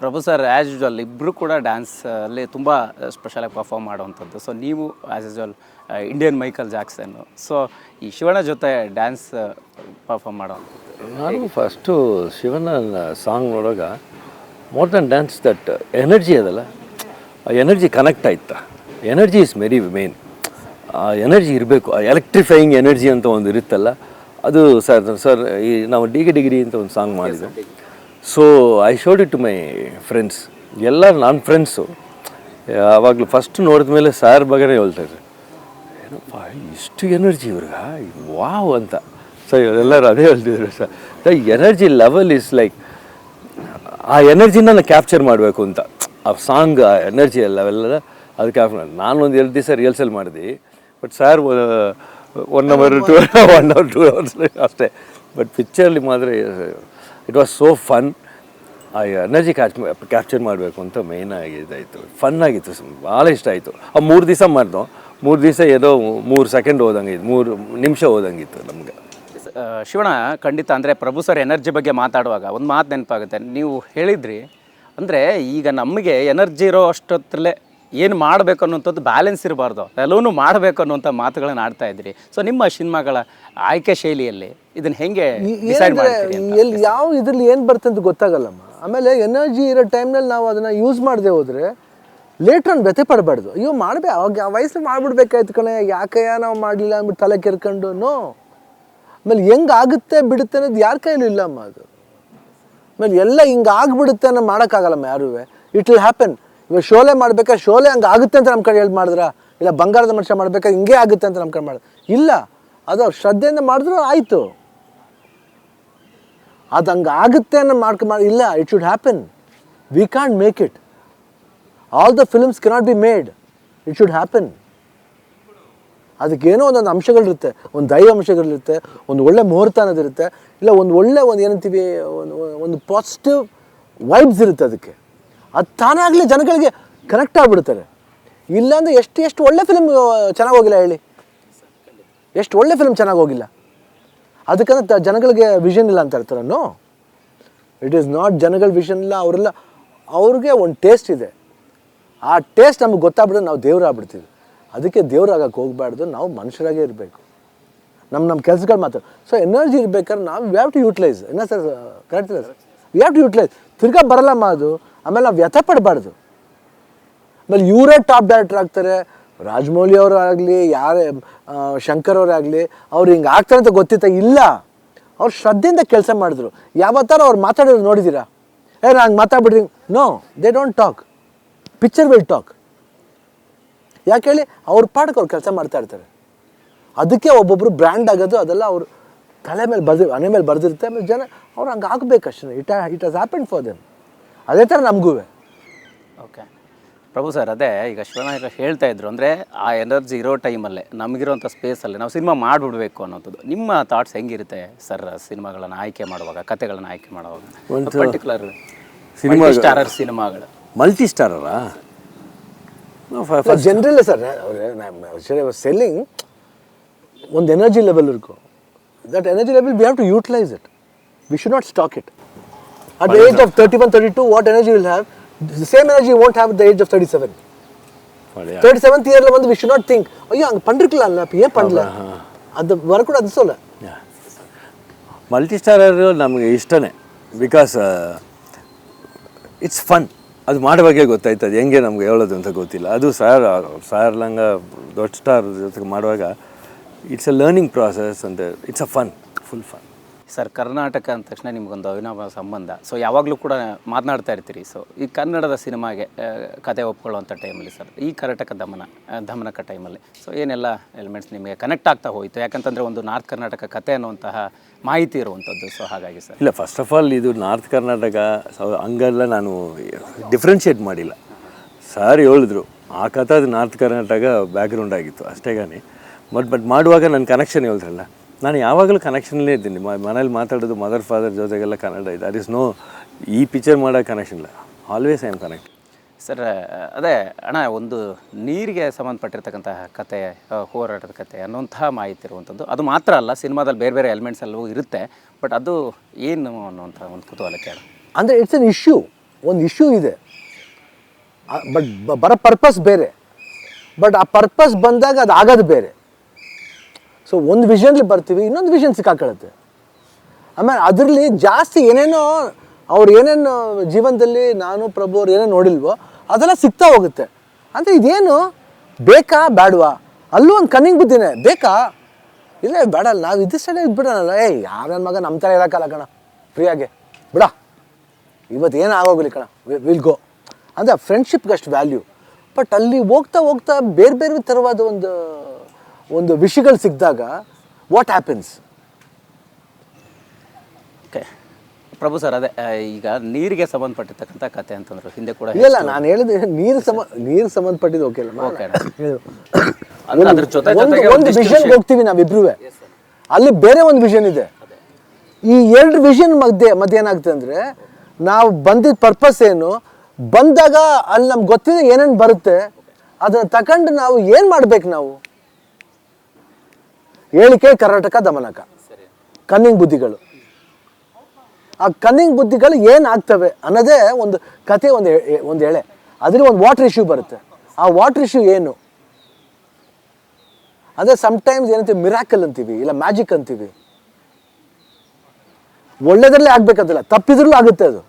ಪ್ರಭು sir as usual ಇಬ್ಬರು ಕೂಡ dance ಅಲ್ಲಿ ತುಂಬ ಸ್ಪೆಷಲಾಗಿ ಪರ್ಫಾರ್ಮ್ ಮಾಡುವಂಥದ್ದು. ಸೊ ನೀವು ಆ್ಯಸ್ ಯೂಶ್ವಲ್ ಇಂಡಿಯನ್ ಮೈಕಲ್ ಜಾಕ್ಸನ್ನು ಸೊ ಈ ಶಿವಣ್ಣ ಜೊತೆ ಡ್ಯಾನ್ಸ್ ಪರ್ಫಾರ್ಮ್ ಮಾಡುವಂಥದ್ದು. ನಾನು ಫಸ್ಟು ಶಿವನ ಸಾಂಗ್ ನೋಡುವಾಗ more than dance that energy ಅದಲ್ಲ ಆ ಎನರ್ಜಿ ಕನೆಕ್ಟ್ ಆಯ್ತಾ. ಎನರ್ಜಿ ಇಸ್ ವೆರಿ ಮೇನ್ ಆ ಎನರ್ಜಿ ಇರಬೇಕು ಆ ಎಲೆಕ್ಟ್ರಿಫೈಯಿಂಗ್ ಎನರ್ಜಿ ಅಂತ ಒಂದು ಇರುತ್ತಲ್ಲ ಅದು ಸರ್ ಸರ್ ಈ ನಾವು ಡಿಗಿ ಡಿಗ್ರಿ ಅಂತ ಒಂದು ಸಾಂಗ್ ಮಾಡಿದ್ದೆ. So I showed it to my friends ಎಲ್ಲ ನನ್ನ ಫ್ರೆಂಡ್ಸು ಆವಾಗಲೂ ಫಸ್ಟ್ ನೋಡಿದ ಮೇಲೆ ಸಾರ್ ಬಗ್ಗೆನೇ ಹೇಳ್ತಾರೆ ಏನಪ್ಪ ಇಷ್ಟು ಎನರ್ಜಿ ಇವ್ರಿಗೆ? ವಾವ್ ಅಂತ. ಸೊ ಎಲ್ಲರೂ ಅದೇ ಹೇಳ್ತಿದ್ರು. Sir energy level is like ಆ ಎನರ್ಜಿನ ನಾನು ಕ್ಯಾಪ್ಚರ್ ಮಾಡಬೇಕು ಅಂತ. ಆ ಸಾಂಗ್ ಆ ಎನರ್ಜಿ ಅವೆಲ್ಲ ಅದು ಕ್ಯಾಪ್ಚರ್ ನಾನು ಒಂದು ಎರಡು ದಿವಸ ರಿಹರ್ಸಲ್ ಮಾಡಿದೆ. But sir one hour to one hour two hours ಅಷ್ಟೇ. ಬಟ್ ಪಿಕ್ಚರ್ಲಿ ಮಾತ್ರ ಇಟ್ ವಾಸ್ ಸೋ ಫನ್ ಆ ಎನರ್ಜಿ ಕ್ಯಾಚ್ ಕ್ಯಾಪ್ಚರ್ ಮಾಡಬೇಕು ಅಂತ ಮೇಯ್ನ್ ಇದಾಯಿತು. ಫನ್ ಆಗಿತ್ತು ಭಾಳ ಇಷ್ಟ ಆಯಿತು. ಆ ಮೂರು ದಿವಸ ಮಾಡಿದ್ವು ಮೂರು ದಿವಸ ಏನೋ ಮೂರು ಸೆಕೆಂಡ್ ಹೋದಂಗಿತ್ತು ಮೂರು ನಿಮಿಷ ಹೋದಂಗಿತ್ತು ನಮಗೆ. ಶಿವಣ ಖಂಡಿತ ಅಂದರೆ ಪ್ರಭು ಸರ್ ಎನರ್ಜಿ ಬಗ್ಗೆ ಮಾತಾಡುವಾಗ ಒಂದು ಮಾತು ನೆನಪಾಗುತ್ತೆ. ನೀವು ಹೇಳಿದ್ರಿ, ಅಂದರೆ ಈಗ ನಮಗೆ ಎನರ್ಜಿ ಇರೋ ಅಷ್ಟೊತ್ತರಲ್ಲೇ ಏನು ಮಾಡಬೇಕು ಅನ್ನೋಂಥದ್ದು ಬ್ಯಾಲೆನ್ಸ್ ಇರಬಾರ್ದು. ಎಲ್ಲವೂ ಮಾಡಬೇಕು ಅನ್ನೋಂಥ ಮಾತುಗಳನ್ನ ಆಡ್ತಾ ಇದ್ರಿ ಸೊ ನಿಮ್ಮ ಸಿನಿಮಾಗಳ ಆಯ್ಕೆ ಶೈಲಿಯಲ್ಲಿ ಇದನ್ನ ಹೆಂಗೆ? ಎಲ್ಲಿ ಯಾವ ಇದ್ರಲ್ಲಿ ಏನು ಬರುತ್ತೆ ಅಂತ ಗೊತ್ತಾಗಲ್ಲಮ್ಮ. ಆಮೇಲೆ ಎನರ್ಜಿ ಇರೋ ಟೈಮ್ನಲ್ಲಿ ನಾವು ಅದನ್ನು ಯೂಸ್ ಮಾಡದೆ ಹೋದ್ರೆ ಲೇಟ್ರ್ ಅನ್ ವ್ಯಥೆ ಪಡಬಾರ್ದು. ಅಯ್ಯೋ ಮಾಡಬೇಕು ಅವಾಗ ಆ ವಯಸ್ಸಲ್ಲಿ ಮಾಡಿಬಿಡ್ಬೇಕಾಯ್ತು ಕಣೆ? ಯಾಕೆಯ ನಾವು ಮಾಡಲಿಲ್ಲ ಅಂದ್ಬಿಟ್ಟು ತಲೆ ಕೆರ್ಕೊಂಡು? ಆಮೇಲೆ ಹೆಂಗೆ ಆಗುತ್ತೆ ಬಿಡುತ್ತೆ ಅನ್ನೋದು ಯಾರ ಕೈಲೂ ಇಲ್ಲಮ್ಮ ಅದು. ಆಮೇಲೆ ಎಲ್ಲ ಹಿಂಗೆ ಆಗಿಬಿಡುತ್ತೆ ಅನ್ನೋ ಮಾಡೋಕ್ಕಾಗಲ್ಲಮ್ಮ ಯಾರೂ ಇಟ್ ವಿಲ್ ಹ್ಯಾಪನ್ ಇವಾಗ ಶೋಲೆ ಮಾಡ್ಬೇಕಾದ್ರೆ ಶೋಲೆ ಹಂಗೆ ಆಗುತ್ತೆ ಅಂತ ನಮ್ಮ ಕಡೆ ಹೇಳಿ ಮಾಡಿದ್ರ? ಇಲ್ಲ ಬಂಗಾರದ ಮನುಷ್ಯ ಮಾಡ್ಬೇಕಾದ್ರೆ ಹಿಂಗೆ ಆಗುತ್ತೆ ಅಂತ ನಮ್ಮ ಕಡೆ ಮಾಡಿದ್ರು? ಇಲ್ಲ, ಅದು ಅವ್ರು ಶ್ರದ್ಧೆಯಿಂದ ಮಾಡಿದ್ರು ಆಯಿತು. ಅದು ಹಂಗೆ ಆಗುತ್ತೆ ಅನ್ನೋ ಮಾಡ್ಕೊ ಮಾಡಿ, ಇಲ್ಲ it should happen we can make it all the films cannot be made it should happen ಅದಕ್ಕೇನೋ ಒಂದೊಂದು ಅಂಶಗಳಿರುತ್ತೆ. ಒಂದು ದೈವ ಅಂಶಗಳಿರುತ್ತೆ, ಒಂದು ಒಳ್ಳೆ ಮುಹೂರ್ತ ಅನ್ನೋದಿರುತ್ತೆ. ಇಲ್ಲ, ಒಂದು ಒಳ್ಳೆ ಒಂದು ಏನಂತೀವಿ, ಒಂದು ಒಂದು ಪಾಸಿಟಿವ್ ವೈಬ್ಸ್ ಇರುತ್ತೆ ಅದಕ್ಕೆ. ಅದು ತಾನಾಗಲೇ ಜನಗಳಿಗೆ ಕನೆಕ್ಟ್ ಆಗಿಬಿಡ್ತಾರೆ ಇಲ್ಲಾಂದರೆ ಎಷ್ಟು ಎಷ್ಟು ಒಳ್ಳೆ ಫಿಲ್ಮ್ ಚೆನ್ನಾಗಿ ಹೋಗಿಲ್ಲ ಹೇಳಿ. ಎಷ್ಟು ಒಳ್ಳೆ ಫಿಲ್ಮ್ ಚೆನ್ನಾಗಿ ಹೋಗಿಲ್ಲ. ಅದಕ್ಕಂತ ತ- ಜನಗಳಿಗೆ ವಿಷನ್ ಇಲ್ಲ ಅಂತ ಹೇಳ್ತಾರೆ ನೋ ಇಟ್ ಈಸ್ ನಾಟ್ ಜನಗಳ ವಿಷನ್ ಇಲ್ಲ, ಅವರೆಲ್ಲ, ಅವ್ರಿಗೆ ಒಂದು ಟೇಸ್ಟ್ ಇದೆ. ಆ ಟೇಸ್ಟ್ ನಮಗೆ ಗೊತ್ತಾಗ್ಬಿಟ್ರೆ ನಾವು ದೇವ್ರಾಗ್ಬಿಡ್ತೀವಿ ಅದಕ್ಕೆ ದೇವರಾಗಕ್ಕೆ ಹೋಗ್ಬಾರ್ದು, ನಾವು ಮನುಷ್ಯರಾಗೇ ಇರಬೇಕು. ನಮ್ಮ ನಮ್ಮ ಕೆಲಸಗಳು ಮಾತ್ರ. ಸೊ ಎನರ್ಜಿ ಇರ್ಬೇಕಾದ್ರೆ ನಾವು ವಿ ಹ್ಯಾವ್ ಟು ಯೂಟಿಲೈಸ್ ಏನ sir correct sir? We have to utilise ತಿರ್ಗಾ ಬರಲ್ಲಮ್ಮ ಅದು. ಆಮೇಲೆ ನಾವು ವ್ಯಥ ಪಡಬಾರ್ದು. ಆಮೇಲೆ ಇವರೇ ಟಾಪ್ ಡೈರೆಕ್ಟರ್ ಆಗ್ತಾರೆ, ರಾಜಮೌಳಿ ಅವರು ಆಗಲಿ, ಯಾರೇ ಶಂಕರ್ ಅವರಾಗಲಿ ಅವ್ರು ಹಿಂಗೆ ಆಗ್ತಾರೆ ಅಂತ ಗೊತ್ತಿತ್ತ ಇಲ್ಲ. ಅವ್ರು ಶ್ರದ್ಧೆಯಿಂದ ಕೆಲಸ ಮಾಡಿದ್ರು. ಯಾವತ್ತಾರ ಅವ್ರು ಮಾತಾಡೋದು ನೋಡಿದ್ದೀರಾ ಏ, ನಾನು ಮಾತಾಡ್ಬಿಡ್ರಿ. No they don't talk picture will talk ಯಾಕೆ ಹೇಳಿ, ಅವ್ರ ಪಾಡಕ್ಕೆ ಅವ್ರು ಕೆಲಸ ಮಾಡ್ತಾ ಇರ್ತಾರೆ. ಅದಕ್ಕೆ ಒಬ್ಬೊಬ್ಬರು ಬ್ರ್ಯಾಂಡ್ ಆಗೋದು, ಅದೆಲ್ಲ ಅವರು ತಲೆ ಮೇಲೆ ಬರ್ದಿ, ಮನೆ ಮೇಲೆ ಬರ್ದಿರುತ್ತೆ. ಆಮೇಲೆ ಜನ ಅವ್ರು ಹಂಗೆ ಆಗಬೇಕಷ್ಟೇ it it as happen for them ಅದೇ ಥರ ನಮಗೂ. ಓಕೆ. ಪ್ರಭು ಸರ್ ಅದೇ ಈಗ ಶಿವನಾಯಕ ಹೇಳ್ತಾ ಇದ್ರು ಅಂದರೆ ಆ ಎನರ್ಜಿ ಇರೋ ಟೈಮಲ್ಲೇ ನಮಗಿರೋಂಥ ಸ್ಪೇಸಲ್ಲಿ ನಾವು ಸಿನಿಮಾ ಮಾಡಿಬಿಡ್ಬೇಕು ಅನ್ನೋಂಥದ್ದು ನಿಮ್ಮ ಥಾಟ್ಸ್ ಹೆಂಗಿರುತ್ತೆ ಸರ್ ಸಿನಿಮಾಗಳನ್ನು ಆಯ್ಕೆ ಮಾಡುವಾಗ ಕತೆಗಳನ್ನು ಆಯ್ಕೆ ಮಾಡುವಾಗ? ಪರ್ಟಿಕ್ಯುಲರ್ ಸಿನಿಮಾ ಸ್ಟಾರರ್ ಸಿನಿಮಾಗಳು. ಮಲ್ಟಿ ಸ್ಟಾರರ ಜನರಲ್ ಸರ್ ಸೆಲ್ಲಿಂಗ್ ಒಂದು energy level ಇರ್ಕೋ. That energy level we have to utilise it we should not stock it At the age of 31, 32, what energy will have? The same energy you won't have at the age of 37. Thirty seventh இயர்ல வந்து we should not think ஐயோ அங்கே பண்ணிருக்கலாம்ல அப்போ ஏன் பண்ணல ಅದು ಬರಕೂಡ ಅದು ಸೋಲ multi ಸ್ಟಾರರು ನಮಗೆ ಇಷ್ಟನೇ ಬಿಕಾಸ್ ಇಟ್ಸ್ ಫನ್ ಅದು ಮಾಡುವಾಗೆ ಗೊತ್ತಾಯ್ತದೆ ಹೆಂಗೆ ನಮ್ಗೆ ಹೇಳೋದು ಅಂತ ಗೊತ್ತಿಲ್ಲ ಅದು ಸಾರ್ ಸಾರ್ ಲಂಗ ದೊಡ್ಡ ಸ್ಟಾರ್ ಜೊತೆಗೆ ಮಾಡುವಾಗ ಇಟ್ಸ್ ಅ ಲರ್ನಿಂಗ್ ಪ್ರಾಸೆಸ್ ಅಂತ it's a fun full fun sir, Karnataka ಅಂದ ತಕ್ಷಣ ನಿಮಗೊಂದು ಅವಿನಾಭ ಸಂಬಂಧ. ಸೊ ಯಾವಾಗಲೂ ಕೂಡ ಮಾತನಾಡ್ತಾ ಇರ್ತೀರಿ. ಸೊ ಈ ಕನ್ನಡದ ಸಿನಿಮಾಗೆ ಕತೆ ಒಪ್ಕೊಳ್ಳುವಂಥ ಟೈಮಲ್ಲಿ ಸರ್, ಈ ಕರ್ನಾಟಕ ದಮನ ದಮನಕ ಟೈಮಲ್ಲಿ ಸೊ ಏನೆಲ್ಲ ಎಲಿಮೆಂಟ್ಸ್ ನಿಮಗೆ ಕನೆಕ್ಟ್ ಆಗ್ತಾ ಹೋಯಿತು? ಯಾಕಂತಂದರೆ ಒಂದು ನಾರ್ತ್ ಕರ್ನಾಟಕ ಕತೆ ಅನ್ನುವಂತಹ ಮಾಹಿತಿ ಇರುವಂಥದ್ದು. ಸೊ ಹಾಗಾಗಿ ಸರ್. ಇಲ್ಲ ಫಸ್ಟ್ ಆಫ್ ಆಲ್ ಇದು ನಾರ್ತ್ ಕರ್ನಾಟಕ ಹಂಗೆಲ್ಲ ನಾನು ಡಿಫ್ರೆನ್ಷಿಯೇಟ್ ಮಾಡಿಲ್ಲ. ಸರ್ ಹೇಳಿದ್ರು, ಆ ಕಥೆ ಅದು ನಾರ್ತ್ ಕರ್ನಾಟಕ ಬ್ಯಾಕ್ಗ್ರೌಂಡ್ ಆಗಿತ್ತು, ಅಷ್ಟೇ కానీ ಬಟ್ ಬಟ್ ಮಾಡುವಾಗ ನನ್ನ ಕನೆಕ್ಷನ್ ಹೇಳಿದ್ರಲ್ಲ? ನಾನು ಯಾವಾಗಲೂ ಕನೆಕ್ಷನ್ಲೇ ಇದ್ದೀನಿ. ಮನೇಲಿ ಮಾತಾಡೋದು ಮದರ್ ಫಾದರ್ ಜೊತೆಗೆಲ್ಲ ಕನ್ನಡ ಇದೆ. ಆರ್ ಇಸ್ ನೋ ಈ ಪಿಕ್ಚರ್ ಮಾಡೋ ಕನೆಕ್ಷನ್ ಇಲ್ಲ. Always I am connect sir ಅದೇ ಅಣ್ಣ ಒಂದು ನೀರಿಗೆ ಸಂಬಂಧಪಟ್ಟಿರ್ತಕ್ಕಂತಹ ಕತೆ ಹೋರಾಟದ ಕತೆ ಅನ್ನುವಂತಹ ಮಾಹಿತಿ ಇರುವಂಥದ್ದು. ಅದು ಮಾತ್ರ ಅಲ್ಲ ಸಿನಿಮಾದಲ್ಲಿ ಬೇರೆ ಬೇರೆ ಎಲಿಮೆಂಟ್ಸ್ ಎಲ್ಲವೂ ಇರುತ್ತೆ. ಬಟ್ ಅದು ಏನು ಅನ್ನುವಂಥ ಒಂದು ಕುತೂಹಲಕ್ಕೆ ಅಂದರೆ ಇಟ್ಸ್ ಅನ್ ಇಶ್ಯೂ ಒಂದು ಇಶ್ಯೂ ಇದೆ. ಬಟ್ ಬರೋ ಪರ್ಪಸ್ ಬೇರೆ. ಬಟ್ ಆ ಪರ್ಪಸ್ ಬಂದಾಗ ಅದು ಆಗೋದು ಬೇರೆ. ಸೊ ಒಂದು ವಿಷನ್ಲಿ ಬರ್ತೀವಿ, ಇನ್ನೊಂದು ವಿಷನ್ ಸಿಕ್ಕಾಕೊಳ್ಳುತ್ತೆ. ಆಮೇಲೆ ಅದರಲ್ಲಿ ಜಾಸ್ತಿ ಏನೇನೋ ಅವ್ರು ಏನೇನು ಜೀವನದಲ್ಲಿ ನಾನು, ಪ್ರಭು ಅವ್ರು ಏನೇನು ನೋಡಿಲ್ವೋ, ಅದೆಲ್ಲ ಸಿಗ್ತಾ ಹೋಗುತ್ತೆ. ಅಂದರೆ ಇದೇನು? ಬೇಕಾ ಬೇಡವಾ ಅಲ್ಲೂ ಒಂದು ಕನ್ನಿಂಗ್ ಬುದ್ಧಿನೇ ಬೇಕಾ? ಇಲ್ಲ ಬೇಡಲ್ಲ ನಾವು ಇದಿಷ್ಟೇ ಇದ್ಬಿಡೋಣಲ್ಲ. ಏ, ಯಾರ ನನ್ನ ಮಗ ನಮ್ಮ ಥರ ಇರೋಕ್ಕಲ್ಲ ಕಣ. ಫ್ರೀಯಾಗೆ ಬಿಡ. ಇವತ್ತು ಏನು ಆಗೋಗಲಿ ಕಣ. ವಿಲ್ ಗೋ ಅಂದರೆ ಫ್ರೆಂಡ್ಶಿಪ್ಗೆ ಅಷ್ಟು ವ್ಯಾಲ್ಯೂ ಬಟ್ ಅಲ್ಲಿ ಹೋಗ್ತಾ ಹೋಗ್ತಾ ಬೇರೆ ಬೇರೆ ಥರವಾದ ಒಂದು ಒಂದು ವಿಷಯಗಳು ಸಿಕ್ಕಿದಾಗ what happens okay. Prabhu sir ಅದೇ ಈಗ ನೀರಿಗೆ ಸಂಬಂಧಪಟ್ಟಿರ್ತಕ್ಕಂಥ ಕತೆ ಅಂತಂದ್ರು. ಹಿಂದೆ ಕೂಡ ಇಲ್ಲ ನಾನು ಹೇಳಿದ ನೀರು ಸಮ ನೀರು ಸಂಬಂಧಪಟ್ಟಿದ್ದು ಓಕೆ ಅಲ್ಲ ಓಕೆ. ಅಂದ್ರೆ ಅದ್ರ ಜೊತೆ ಒಂದು ಜೊತೆಗೆ ಒಂದು ಒಂದಿಷ್ಟು ವಿಷನ್ಗೆ ಹೋಗ್ತೀವಿ ನಾವಿಬ್ರು ಅಲ್ಲಿ ಬೇರೆ ಒಂದು ವಿಷನ್ ಇದೆ. ಈ ಎರಡು ವಿಷನ್ ಮಧ್ಯೆ ಮಧ್ಯೆ ಏನಾಗುತ್ತೆ ಅಂದ್ರೆ ನಾವು ಬಂದಿದ್ದ ಪರ್ಪಸ್ ಏನು ಬಂದಾಗ ಅಲ್ಲಿ ನಮ್ಗೆ ಗೊತ್ತಿದೆ ಏನೇನು ಬರುತ್ತೆ ಅದನ್ನ ತಕೊಂಡು ನಾವು ಏನು ಮಾಡ್ಬೇಕು ನಾವು? ಹೇಳಿಕೆ ಕರ್ನಾಟಕ ದಮನಕ. ಕನ್ನಿಂಗ್ ಬುದ್ಧಿಗಳು. ಆ ಕನ್ನಿಂಗ್ ಬುದ್ಧಿಗಳು ಏನು ಆಗ್ತವೆ ಅನ್ನೋದೇ ಒಂದು ಕತೆ ಒಂದು ಒಂದು ಎಳೆ. ಅದ್ರಲ್ಲಿ ಒಂದು ವಾಟರ್ ಇಶ್ಯೂ ಬರುತ್ತೆ. ಆ ವಾಟರ್ ಇಶ್ಯೂ ಏನು? ಅದೇ ಸಮ್ಟೈಮ್ಸ್ ಏನಂತೀವಿ ಮಿರಾಕಲ್ ಅಂತೀವಿ ಇಲ್ಲ ಮ್ಯಾಜಿಕ್ ಅಂತೀವಿ. ಒಳ್ಳೇದ್ರಲ್ಲೇ ಆಗಬೇಕಂತಿಲ್ಲ ತಪ್ಪಿದ್ರಲ್ಲೂ ಆಗುತ್ತೆ ಅದು.